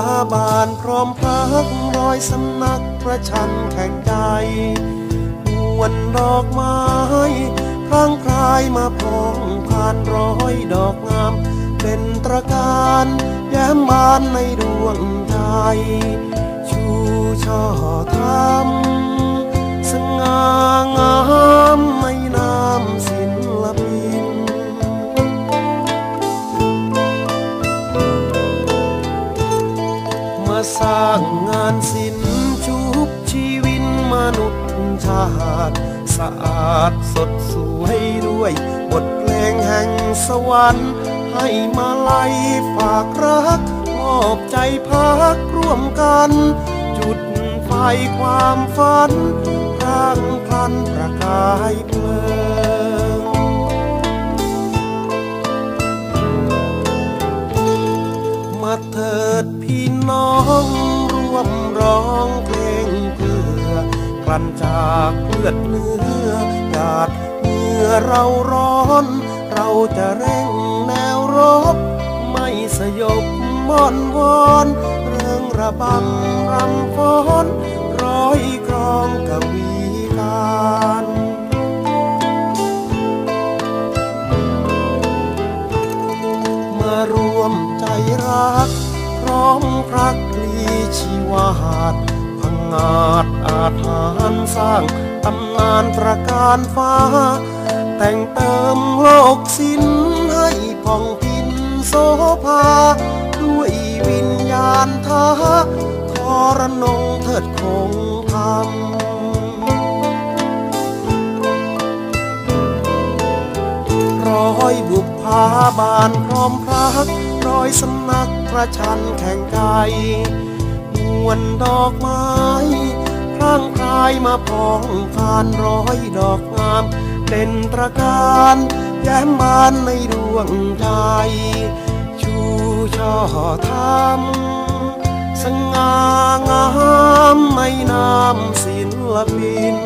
าบานพร้อมพักรอยสำนักประชันแข่งใจมวนดอกไม้พลางพลายมาพองผ่านร้อยดอกงาม เป็นตระการแย้มบานในดวงใจชูช่อ สร้างงานศิลป์ชุบชีวินมนุษย์ชาติสะอาดสดสวยด้วย บทเพลงแห่งสวรรค์ ให้มาลัยฝากรักมอบใจพักร่วมกัน จุดไฟความฝันร่างพลันประกายเพลิง น้องร่วมร้องเพลงเพื่อกลั่นจากเลือดเนื้อหยาดเหงื่อเราร้อน เราจะเร่งแนวรบ ไม่สยบม่อนวอนเรื่องระบำรำฟ้อนร้อยกรองกวีการมารวมใจรัก มพรักพลีชีวาดพังงาดอาถานสร้างตำนานประการฟ้า แต่งเติมโลกสิ้นให้ผ่องพินโสภา ด้วยวิญญาณทาทรนงเถิดคงธรรมร้อยบุพภาบานพร้อมพรัก ร้อยสำนักประชันแข่งไกมวนดอกไม้พร่างพรายมาพองผ่านร้อยดอกงาม เป็นตระการแย้มบานในดวงใจ ชูช่อทำสง่างามไม่นามศิลปิน